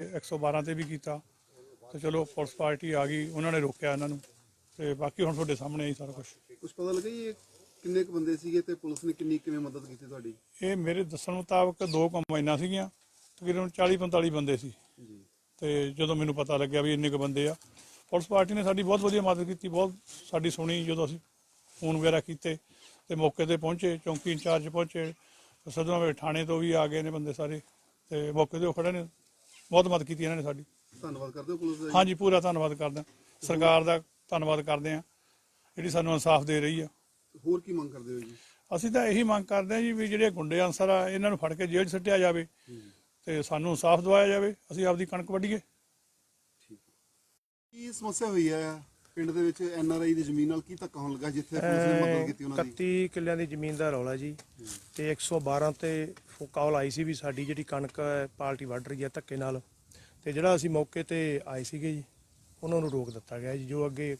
112 ਤੇ ਵੀ ਕੀਤਾ। ਤੇ ਚਲੋ ਪੁਲਿਸ ਪਾਰਟੀ ਆ ਗਈ ਉਹਨਾਂ ਨੇ ਰੋਕਿਆ ਇਹਨਾਂ ਨੂੰ। ਤੇ ਬਾਕੀ ਹੁਣ ਤੁਹਾਡੇ ਸਾਹਮਣੇ ਹੀ ਸਾਰਾ ਕੁਝ ਕੁਝ ਪਤਾ ਲੱਗਾ ਜੀ ਇਹ ਕਿੰਨੇ ਕੁ ਬੰਦੇ ਸੀਗੇ ਤੇ ਪੁਲਿਸ ਨੇ ਕਿੰਨੀ ਕਿਵੇਂ ਮਦਦ ਕੀਤੀ ਤੁਹਾਡੀ? ਇਹ ਮੇਰੇ ਦੱਸਣ ਮੁਤਾਬਕ ਦੋ ਕੰਬਾਈਨਾਂ ਸੀਗੀਆਂ ਤਕਰੀਬਨ 40 45 ਬੰਦੇ ਸੀ। ਜੀ। ਤੇ ਜਦੋਂ ਮੈਨੂੰ ਪਤਾ ਲੱਗਿਆ ਵੀ ਇੰਨੇ ਕੁ ਬੰਦੇ ਆ ਪੁਲਿਸ ਪਾਰਟੀ ਨੇ ਸਾਡੀ ਬਹੁਤ ਵਧੀਆ ਮਦਦ ਕੀਤੀ ਬਹੁਤ ਸਾਡੀ ਸੁਣੀ ਜਦੋਂ ਅਸੀਂ ਫੋਨ ਵਗੈਰਾ ਕੀਤੇ ਤੇ ਮੌਕੇ ਤੇ ਪਹੁੰਚੇ ਚੌਂਕੀ ਇੰਚਾਰਜ ਪਹੁੰਚੇ ਸਦਵਾ ਥਾਣੇ ਤੋਂ ਵੀ ਆ ਗਏ ਨੇ ਬੰਦੇ ਸਾਰੇ ਤੇ ਮੌਕੇ ਤੇ ਖੜੇ ਨੇ। ਬਹੁਤ ਮਦਦ ਕੀਤੀ ਇਹਨਾਂ ਨੇ ਸਾਡੀ। ਧੰਨਵਾਦ ਕਰਦੇ ਹੋ ਪੁਲਿਸ ਦਾ ਜੀ। ਹਾਂਜੀ ਪੂਰਾ ਧੰਨਵਾਦ ਕਰਦੇ ਹਾਂ। ਸਰਕਾਰ ਦਾ ਧੰਨਵਾਦ ਕਰਦੇ ਹਾਂ। ਜਿਹੜੀ ਸਾਨੂੰ ਇਨਸਾਫ ਦੇ ਰਹੀ ਆ। ਹੋਰ ਕੀ ਮੰਗ ਕਰਦੇ ਹੋ ਜੀ? ਅਸੀਂ ਤਾਂ ਇਹੀ ਮੰਗ ਕਰਦੇ ਹਾਂ ਜੀ ਵੀ ਜਿਹੜੇ ਗੁੰਡੇ ਅਨਸਰ ਆ ਇਹਨਾਂ ਨੂੰ ਫੜ ਕੇ ਜੇਲ੍ਹ 'ਚ ਸੱਟਿਆ ਜਾਵੇ ਤੇ ਸਾਨੂੰ ਇਨਸਾਫ ਦਿਵਾਇਆ ਜਾਵੇ। ਅਸੀਂ ਆਪਦੀ ਕਣਕ ਵੱਢੀਏ। ਕੀ ਸਮੱਸਿਆ ਹੋਈ ਹੈ ਪਿੰਡ ਦੇ ਵਿੱਚ ਐਨ ਆਰ ਆਈ ਦੀ ਜ਼ਮੀਨ ਨਾਲ ਕੀ ਧੱਕਾ ਹੋਣ ਲੱਗਾ ਜਿੱਥੇ ਪੁਲਿਸ ਨੇ ਮਦਦ ਕੀਤੀ ਉਹਨਾਂ ਦੀ? 31 ਕਿੱਲਿਆਂ ਦੀ ਜ਼ਮੀਨ ਦਾ ਰੌਲਾ ਜੀ ਤੇ 112 ਤੇ ਕਾਲ ਆਈ ਸੀ ਵੀ ਸਾਡੀ ਜਿਹੜੀ ਕਣਕ ਹੈ ਪਾਰਟੀ ਵੱਢ ਰਹੀ ਹੈ ਧੱਕੇ ਨਾਲ। ਤੇ ਜਿਹੜਾ ਅਸੀਂ ਮੌਕੇ ਤੇ ਆਏ ਸੀਗੇ ਜੀ ਉਹਨਾਂ ਨੂੰ ਰੋਕ ਦਿੱਤਾ ਗਿਆ ਜੀ ਜੋ ਅੱਗੇ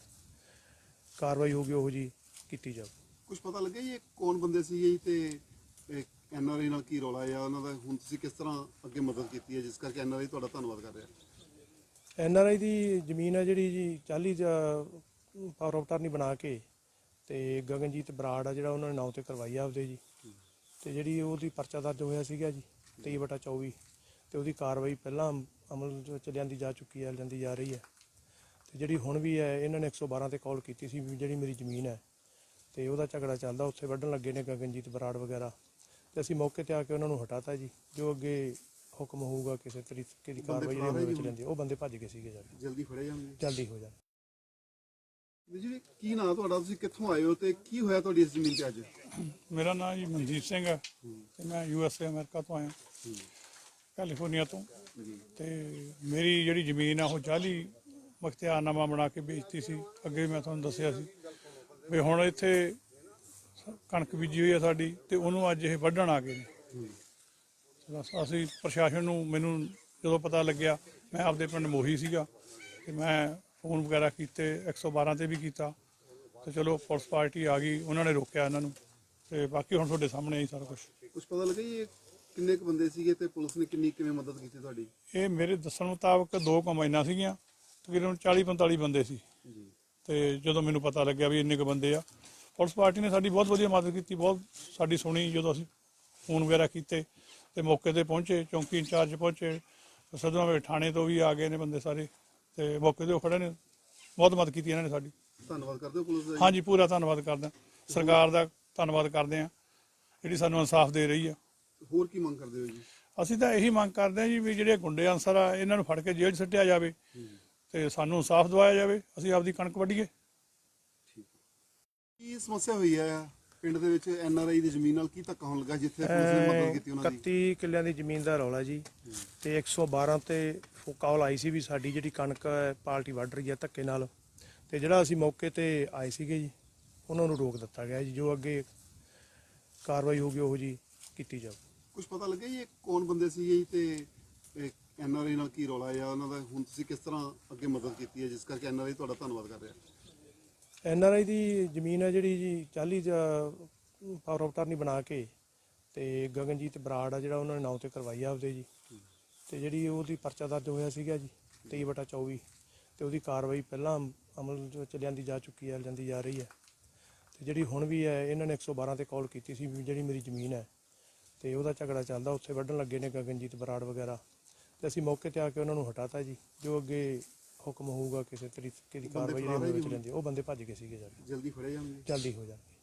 ਕਾਰਵਾਈ ਹੋਗੀ ਉਹ ਜੀ ਕੀਤੀ ਜਾਊ। ਕੁਝ ਪਤਾ ਲੱਗਿਆ ਜੀ ਇਹ ਕੌਣ ਬੰਦੇ ਸੀਗੇ ਜੀ ਤੇ ਐਨ ਆਰ ਆਈ ਨਾਲ ਕੀ ਰੌਲਾ ਆ ਉਹਨਾਂ ਦਾ ਹੁਣ ਤੁਸੀਂ ਕਿਸ ਤਰ੍ਹਾਂ ਅੱਗੇ ਮਦਦ ਕੀਤੀ ਹੈ ਜਿਸ ਕਰਕੇ ਐਨ ਆਰ ਆਈ ਤੁਹਾਡਾ ਧੰਨਵਾਦ ਕਰ ਰਿਹਾ? ਐਨ ਆਰ ਆਈ ਦੀ ਜ਼ਮੀਨ ਹੈ ਜਿਹੜੀ ਜੀ 40 ਪਾਵਰ ਆਫ ਟਰਨੀ ਬਣਾ ਕੇ ਤੇ ਗਗਨਜੀਤ ਬਰਾੜ ਆ ਜਿਹੜਾ ਉਹਨਾਂ ਨੇ ਨਾਂ ਤੇ ਕਰਵਾਈ ਆ ਆਪਦੇ ਜੀ। ਤੇ ਜਿਹੜੀ ਉਹਦੀ ਪਰਚਾ ਦਰਜ ਹੋਇਆ ਸੀਗਾ ਜੀ 23 ਬਟਾ 24 ਤੇ ਉਹਦੀ ਕਾਰਵਾਈ ਪਹਿਲਾਂ ਅਮਲ ਵਿੱਚ ਲਿਆਂਦੀ ਜਾ ਚੁੱਕੀ ਹੈ ਲਿਆਂਦੀ ਜਾ ਰਹੀ ਹੈ ਤੇ ਜਿਹੜੀ ਹੁਣ ਵੀ ਹੈ ਇਹਨਾਂ ਨੇ 112 ਤੇ ਕਾਲ ਕੀਤੀ ਸੀ ਵੀ ਜਿਹੜੀ ਮੇਰੀ ਜ਼ਮੀਨ ਹੈ ਤੇ ਉਹਦਾ ਝਗੜਾ ਚੱਲਦਾ, ਉੱਥੇ ਵੱਢਣ ਲੱਗੇ ਨੇ ਗਗਨਜੀਤ ਬਰਾੜ ਵਗੈਰਾ। ਤੇ ਅਸੀਂ ਮੌਕੇ ਤੇ ਆ ਕੇ ਉਹਨਾਂ ਨੂੰ ਹਟਾਤਾ ਜੀ, ਜੋ ਅੱਗੇ ਹੁਕਮ ਹੋਊਗਾ ਕਿਸੇ ਤਰੀਕੇ ਦੀ ਕਾਰਵਾਈ ਹੈ ਵਿੱਚ? ਲੈਂਦੀ ਉਹ ਬੰਦੇ ਭੱਜ ਗਏ ਸੀਗੇ ਜਾ ਕੇ। ਜਲਦੀ ਫੜੇ ਜਾਣਗੇ। ਜਲਦੀ ਹੋ ਜਾਣ ਜੀ ਕੀ ਨਾਂ ਤੁਹਾਡਾ? ਤੁਸੀਂ ਕਿੱਥੋਂ ਆਏ ਹੋ ਤੇ ਕੀ ਹੋਇਆ ਤੁਹਾਡੀ ਇਸ ਜ਼ਮੀਨ ਤੇ ਅੱਜ? ਮੇਰਾ ਨਾਮ ਜੀ ਮਨਜੀਤ ਸਿੰਘ ਹੈ ਤੇ ਮੈਂ ਯੂ ਐਸ ਏ ਅਮਰੀਕਾ ਤੋਂ ਆਇਆ। ਕੈਲੀਫੋਰਨੀਆ ਤੋਂ। ਤੇ ਮੇਰੀ ਜਿਹੜੀ ਜ਼ਮੀਨ ਆ ਉਹ ਜਾਲੀ ਮਖਤਿਆਰਨਾਮਾ ਬਣਾ ਕੇ ਵੇਚਤੀ ਸੀ। ਅੱਗੇ ਮੈਂ ਤੁਹਾਨੂੰ ਦੱਸਿਆ ਸੀ ਵੀ ਹੁਣ ਇੱਥੇ ਕਣਕ ਬੀਜੀ ਹੋਈ ਆ ਸਾਡੀ ਤੇ ਉਹਨੂੰ ਅੱਜ ਇਹ ਵੱਢਣ ਆ ਗਏ ਨੇ। ਬਸ ਅਸੀਂ ਪ੍ਰਸ਼ਾਸਨ ਨੂੰ ਮੈਨੂੰ ਜਦੋਂ ਪਤਾ ਲੱਗਿਆ ਮੈਂ ਆਪਦੇ ਪਿੰਡ ਮੋਹੀ ਸੀਗਾ ਤੇ ਮੈਂ ਫੋਨ ਵਗੈਰਾ ਕੀਤੇ 112 ਤੇ ਵੀ ਕੀਤਾ। ਤੇ ਚਲੋ ਪੁਲਿਸ ਪਾਰਟੀ ਆ ਗਈ ਉਹਨਾਂ ਨੇ ਰੋਕਿਆ ਇਹਨਾਂ ਨੂੰ। ਤੇ ਬਾਕੀ ਹੁਣ ਤੁਹਾਡੇ ਸਾਹਮਣੇ ਹੀ ਸਾਰਾ ਕੁਝ ਕੁਝ ਪਤਾ ਲੱਗਾ ਜੀ ਇਹ ਕਿੰਨੇ ਕੁ ਬੰਦੇ ਸੀਗੇ ਤੇ ਪੁਲਿਸ ਨੇ ਕਿੰਨੀ ਕਿਵੇਂ ਮਦਦ ਕੀਤੀ ਤੁਹਾਡੀ? ਇਹ ਮੇਰੇ ਦੱਸਣ ਮੁਤਾਬਕ ਦੋ ਕੰਬਾਈਨਾਂ ਸੀਗੀਆਂ ਤਕਰੀਬਨ 40 45 ਬੰਦੇ ਸੀ। ਤੇ ਜਦੋਂ ਮੈਨੂੰ ਪਤਾ ਲੱਗਿਆ ਵੀ ਇੰਨੇ ਕੁ ਬੰਦੇ ਆ ਪੁਲਿਸ ਪਾਰਟੀ ਨੇ ਸਾਡੀ ਬਹੁਤ ਵਧੀਆ ਮਦਦ ਕੀਤੀ ਬਹੁਤ ਸਾਡੀ ਸੁਣੀ ਜਦੋਂ ਅਸੀਂ ਫੋਨ ਵਗੈਰਾ ਕੀਤੇ। ਤੇ ਮੌਕੇ ਤੇ ਪਹੁੰਚੇ ਚੌਂਕੀ ਇੰਚਾਰਜ ਪਹੁੰਚੇ ਸਦਵਾ ਥਾਣੇ ਤੋਂ ਵੀ ਆ ਗਏ ਨੇ ਬੰਦੇ ਸਾਰੇ ਤੇ ਮੌਕੇ ਤੇ ਉਹ ਖੜੇ ਨੇ। ਬਹੁਤ ਮਦਦ ਕੀਤੀ ਇਹਨਾਂ ਨੇ ਸਾਡੀ। ਧੰਨਵਾਦ ਕਰਦੇ ਹੋ ਪੁਲਿਸ ਦਾ ਜੀ। ਹਾਂਜੀ ਪੂਰਾ ਧੰਨਵਾਦ ਕਰਦੇ। ਸਰਕਾਰ ਦਾ ਧੰਨਵਾਦ ਕਰਦੇ ਹਾਂ। ਜਿਹੜੀ ਸਾਨੂੰ ਇਨਸਾਫ ਦੇ ਰਹੀ ਆ। ਹੋਰ ਕੀ ਮੰਗ ਕਰਦੇ ਹੋ ਜੀ? ਅਸੀਂ ਤਾਂ ਇਹੀ ਮੰਗ ਕਰਦੇ ਹਾਂ ਜੀ ਵੀ ਜਿਹੜੇ ਗੁੰਡੇ ਅਨਸਰ ਆ ਇਹਨਾਂ ਨੂੰ ਫੜ ਕੇ ਜੇਲ੍ਹ 'ਚ ਸੱਟਿਆ ਜਾਵੇ ਤੇ ਸਾਨੂੰ ਇਨਸਾਫ ਦਿਵਾਇਆ ਜਾਵੇ। ਅਸੀਂ ਆਪਦੀ ਕਣਕ ਵੱਢੀਏ। ਕੀ ਸਮੱਸਿਆ ਹੋਈ ਹੈ? ਪਿੰਡ ਦੇ ਵਿੱਚ ਐਨ ਆਰ ਆਈ ਦੀ ਜ਼ਮੀਨ ਨਾਲ ਕੀ ਧੱਕਾ ਹੋਣ ਲੱਗਾ ਜਿੱਥੇ ਪੁਲਿਸ ਨੇ ਮਦਦ ਕੀਤੀ ਉਹਨਾਂ ਦੀ? 31 ਕਿੱਲਿਆਂ ਦੀ ਜ਼ਮੀਨ ਦਾ ਰੌਲਾ ਜੀ ਤੇ 112 ਤੇ ਕਾਲ ਆਈ ਸੀ ਵੀ ਸਾਡੀ ਜਿਹੜੀ ਕਣਕ ਹੈ ਪਾਰਟੀ ਵੱਢ ਰਹੀ ਹੈ ਧੱਕੇ ਨਾਲ। ਤੇ ਜਿਹੜਾ ਅਸੀਂ ਮੌਕੇ ਤੇ ਆਏ ਸੀਗੇ ਜੀ ਉਹਨਾਂ ਨੂੰ ਰੋਕ ਦਿੱਤਾ ਗਿਆ ਜੀ ਜੋ ਅੱਗੇ ਕਾਰਵਾਈ ਹੋਗੀ ਉਹ ਜੀ ਕੀਤੀ ਜਾਊ। ਕੁਝ ਪਤਾ ਲੱਗਿਆ ਜੀ ਇਹ ਕੌਣ ਬੰਦੇ ਸੀਗੇ ਜੀ ਤੇ ਐਨ ਆਰ ਆਈ ਨਾਲ ਕੀ ਰੌਲਾ ਆ ਉਹਨਾਂ ਦਾ ਹੁਣ ਤੁਸੀਂ ਕਿਸ ਤਰ੍ਹਾਂ ਅੱਗੇ ਮਦਦ ਕੀਤੀ ਹੈ ਜਿਸ ਕਰਕੇ ਐਨ ਆਰ ਆਈ ਤੁਹਾਡਾ ਧੰਨਵਾਦ ਕਰ ਰਿਹਾ? ਐਨ ਆਰ ਆਈ ਦੀ ਜ਼ਮੀਨ ਹੈ ਜਿਹੜੀ ਜੀ 40 ਪਾਵਰ ਆਫ ਟਰਨੀ ਬਣਾ ਕੇ ਤੇ ਗਗਨਜੀਤ ਬਰਾੜ ਆ ਜਿਹੜਾ ਉਹਨਾਂ ਨੇ ਨਾਂ ਤੇ ਕਰਵਾਈ ਆ ਆਪਦੇ ਜੀ। ਤੇ ਜਿਹੜੀ ਉਹਦੀ ਪਰਚਾ ਦਰਜ ਹੋਇਆ ਸੀਗਾ ਜੀ 23 ਬਟਾ 24 ਤੇ ਉਹਦੀ ਕਾਰਵਾਈ ਪਹਿਲਾਂ ਅਮਲ ਵਿੱਚ ਲਿਆਂਦੀ ਜਾ ਚੁੱਕੀ ਹੈ ਲਿਆਂਦੀ ਜਾ ਰਹੀ ਹੈ। ਤੇ ਜਿਹੜੀ ਹੁਣ ਵੀ ਹੈ, ਇਹਨਾਂ ਨੇ 112 ਤੇ ਕਾਲ ਕੀਤੀ ਸੀ ਵੀ ਜਿਹੜੀ ਮੇਰੀ ਜ਼ਮੀਨ ਹੈ ਤੇ ਉਹਦਾ ਝਗੜਾ ਚੱਲਦਾ, ਉੱਥੇ ਵੱਢਣ ਲੱਗੇ ਨੇ ਗਗਨਜੀਤ ਬਰਾੜ ਵਗੈਰਾ। ਤੇ ਅਸੀਂ ਮੌਕੇ ਤੇ ਆ ਕੇ ਉਹਨਾਂ ਨੂੰ ਹਟਾਤਾ ਜੀ, ਜੋ ਅੱਗੇ ਹੁਕਮ ਹੋਊਗਾ ਕਿਸੇ ਤਰੀਕੇ ਦੀ ਕਾਰਵਾਈ ਜਿਹੜੀ ਵਿੱਚ ਲੈਂਦੀ ਉਹ ਬੰਦੇ ਭੱਜ ਗਏ ਸੀਗੇ ਜਾ ਕੇ। ਜਲਦੀ ਫੜੇ ਜਾਣਗੇ? ਜਲਦੀ ਹੋ ਜਾਣਗੇ।